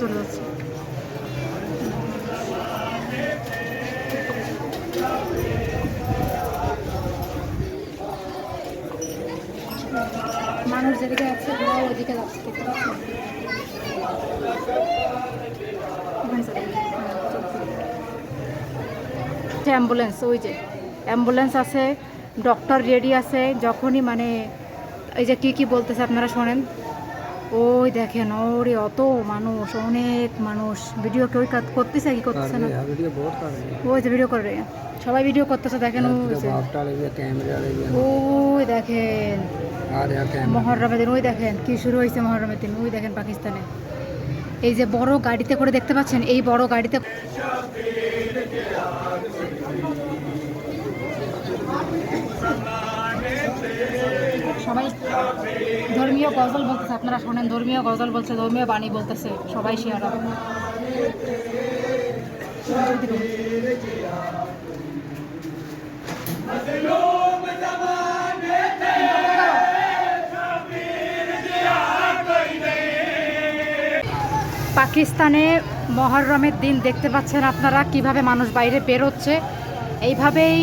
চলে যাচ্ছে। মানুষ। হ্যাঁ, অ্যাম্বুলেন্স ওই যে। অ্যাম্বুলেন্স আছে ডক্টর রেডি আছে যখনই মানে এই যে কি কি বলতেছে আপনারা শোনেন। ওই দেখেন ওরে অত মানুষ অনেক মানুষ। ভিডিও কেউ করতেছে কি করতেছে না? ওই যে ভিডিও করে সবাই ভিডিও করতেছে দেখেন ওই দেখেন। মহরমের দিন ওই দেখেন কি শুরু হয়েছে মহরমের দিন ওই দেখেন পাকিস্তানে। এই যে বড় গাড়িতে করে দেখতে পাচ্ছেন এই বড় গাড়িতে সবাই ধর্মীয় গজল বলতেছে, আপনারা শোনেন, ধর্মীয় গজল বলছে, ধর্মীয় বাণী বলতেছে, সবাই শেয়ার পাকিস্তানে মহরমের দিন দেখতে পাচ্ছেন আপনারা কীভাবে মানুষ বাইরে বেরোচ্ছে এইভাবেই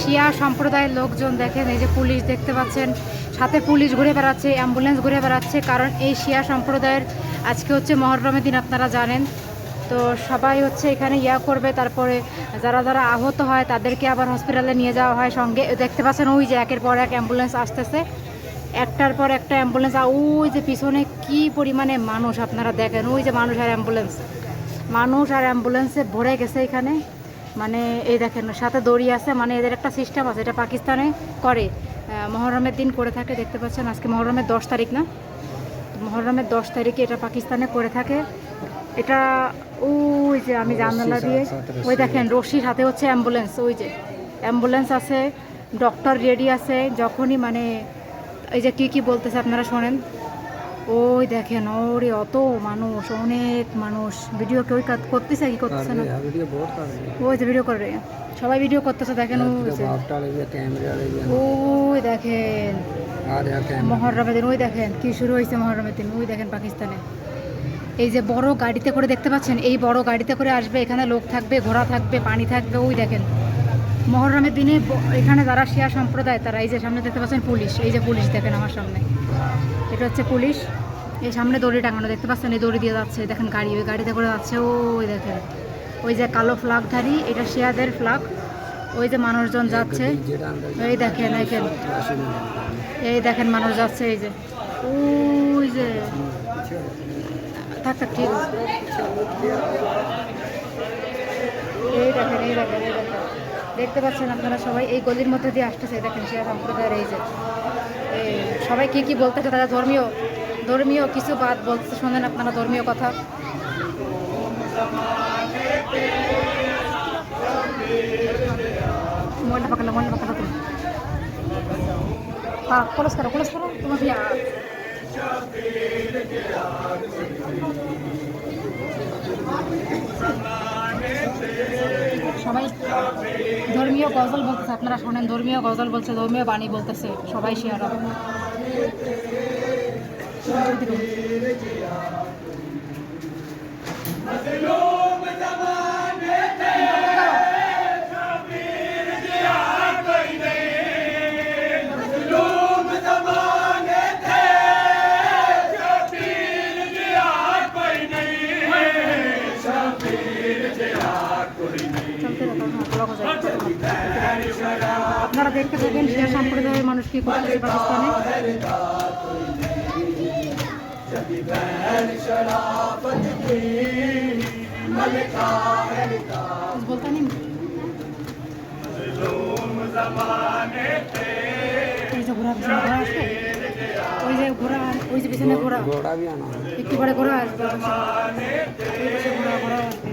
শিয়া সম্প্রদায়ের লোকজন দেখেন, এই যে পুলিশ দেখতে পাচ্ছেন, সাথে পুলিশ ঘুরে বেড়াচ্ছে, অ্যাম্বুলেন্স ঘুরে বেড়াচ্ছে, কারণ এই শিয়া সম্প্রদায়ের আজকে হচ্ছে মহরমের দিন, আপনারা জানেন। তো সবাই হচ্ছে এখানে ইয়া করবে, তারপরে যারা যারা আহত হয়, তাদেরকে আবার হসপিটালে নিয়ে যাওয়া হয়। সঙ্গে দেখতে পাচ্ছেন, ওই যে একের পর এক অ্যাম্বুলেন্স আসতেছে। একটার পর একটা অ্যাম্বুলেন্স ওই যে পিছনে কি পরিমাণে মানুষ, আপনারা দেখেন, ওই যে মানুষ আর অ্যাম্বুলেন্স। মানুষ আর অ্যাম্বুলেন্সে ভরে গেছে এখানে। মানে এই দেখেন সাথে দড়ি আছে মানে এদের একটা সিস্টেম আছে এটা পাকিস্তানে করে। মহরমের দিন করে থাকে দেখতে পাচ্ছেন আজকে মহরমের দশ তারিখ না? মহরমের দশ তারিখে এটা পাকিস্তানে করে থাকে। এটা ওই যে আমি জানালা দিয়ে ওই দেখেন রশির হাতে হচ্ছে অ্যাম্বুলেন্স ওই যে। অ্যাম্বুলেন্স আছে ডক্টর রেডি আছে যখনই মানে এই যে কি কি বলতেছে আপনারা শোনেন। ওই দেখেন ওরে অত মানুষ অনেক মানুষ। ভিডিও কেউ করতেছে কি করতেছে না? ওই যে ভিডিও করে। সবাই ভিডিও করতেছে দেখেন ওই দেখেন। মহরমের দিন ওই দেখেন কি শুরু হয়েছে মহরমের দিন ওই দেখেন পাকিস্তানে। এই যে বড় গাড়িতে করে দেখতে পাচ্ছেন এই বড় গাড়িতে করে আসবে এখানে লোক থাকবে ঘোড়া থাকবে পানি থাকবে ওই দেখেন। মহরমের দিনে এখানে যারা শিয়া সম্প্রদায়, তারা এই যে সামনে দেখতে পাচ্ছেন পুলিশ, এই যে পুলিশ দেখেন আমার সামনে। এটা হচ্ছে পুলিশ। এই সামনে দড়ি টাঙানো দেখতে পাচ্ছেন, এই দড়ি দিয়ে যাচ্ছে। দেখেন গাড়ি, ওই গাড়িতে করে যাচ্ছে, ওই দেখেন। ওই যে কালো ফ্লাগধারী এটা শিয়াদের ফ্লাগ ওই যে মানুষজন যাচ্ছে। এই দেখেন এইখান এই দেখেন মানুষ যাচ্ছে, এই যে। ওই যে। থাক থাক, ঠিক এই দেখেন এই দেখেন এই দেখেন। দেখতে পাচ্ছেন আপনারা সবাই, এই গলির মধ্যে দিয়ে আসতেছে দেখেন শিয়া সম্প্রদায় এই যে সবাই কি কি বলতেছে তারা ধর্মীয় ধর্মীয় কিছু বাদ বলতে শোনেন আপনারা ধর্মীয় কথা। মনটা পাকালো মোবাইলটা পাকালো তুমি হ্যাঁ কলস করো করো, তোমার সবাই ধর্মীয় গজল বলতেছে, আপনারা শোনেন, ধর্মীয় গজল বলছে, ধর্মীয় বাণী বলতেছে, সবাই শেয়ার হবে। দেখতে থাকেন শিয়া সম্প্রদায়ের মানুষ কি করতেছে পাকিস্তানে। বলতে নেই ওই যে ঘোরা ওই যে পিছনে ঘোরা একটু পরে ঘোরা আসবে। ঘোরা ঘোরা আসবে।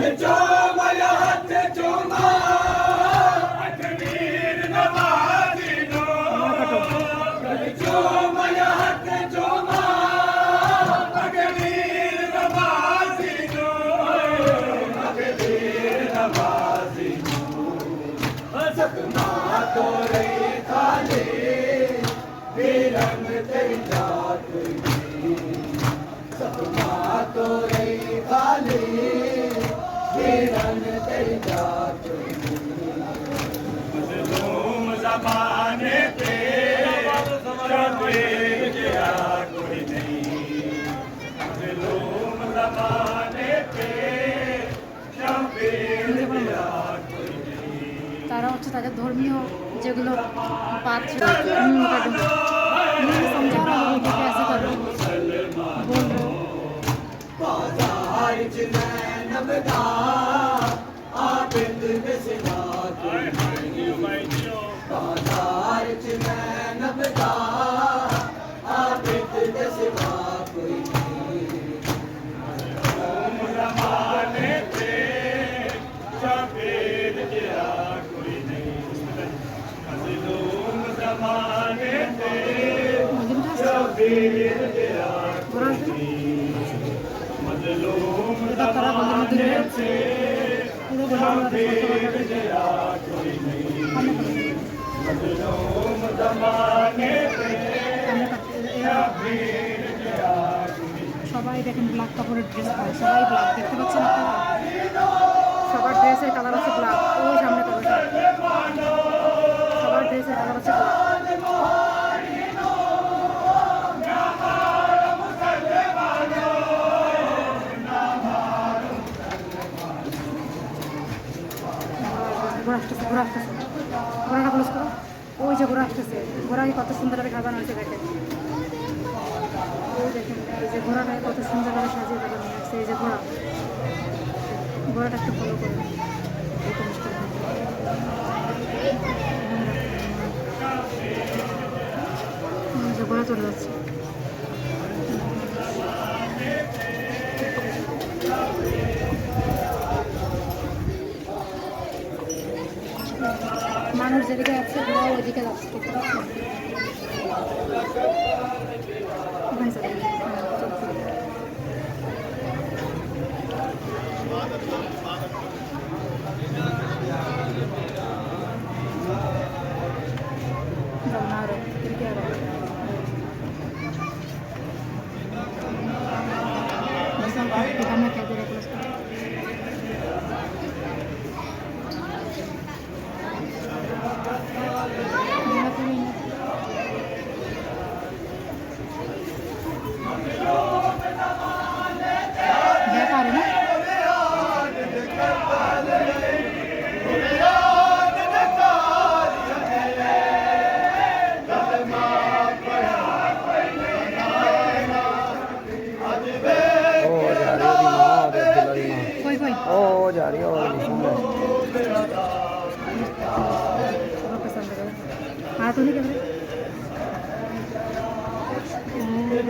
the door. তারা হচ্ছে তাদের ধর্মীয় যেগুলো পাচ্ছে হুম, কাটুন। नहीं समझा रहा हूँ कि कैसे करूँ बोल रहे हो মজুমটা আসছে? ঘোরা আসবে না? এটা তারা গলির মধ্যে রয়েছে পুরো গলির মধ্যে সবাই দেখেন ব্ল্যাক কাপড়ের ড্রেস পায়। সবাই ব্ল্যাক দেখতে পাচ্ছেন সবার ড্রেসের কালার আছে ব্ল্যাক ওই সামনে কালার সবার ড্রেসের কালার আছে ব্ল্যাক ঘোরা আসতেছে ঘোরা আসতেছে ঘোড়াটা ক্লোজ করো ওই যে ঘোরা আসতেছে ঘোড়াকে কত সুন্দরভাবে সাজানো হয়েছে দেখেন ওই দেখেন এই যে ঘোড়াটাকে কত সুন্দরভাবে সাজিয়ে দেওয়া নিয়ে আসছে এই যে ঘোড়া। ঘোড়াটা একটু ফলো করে। ঘোড়া চলে যাচ্ছে। মানুষ যেদিকে যাচ্ছে ওরা ওইদিকে যাচ্ছে।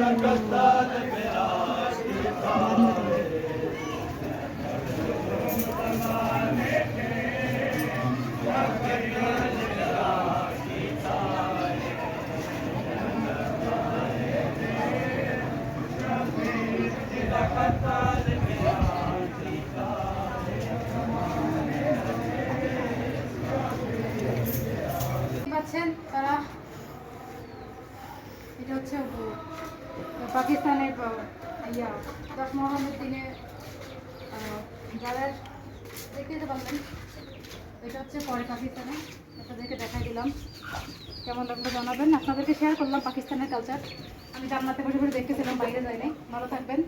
Yakastan ইয়া যেতে পারলেন এটা হচ্ছে পরে পাকিস্তানে। আপনাদেরকে দেখাই দিলাম। কেমন লাগল জানাবেন। আপনাদেরকে শেয়ার করলাম পাকিস্তানের কালচার আমি জান্নাতে বসে বসে দেখতেছিলাম, বাইরে যাইনি। ভালো থাকবেন।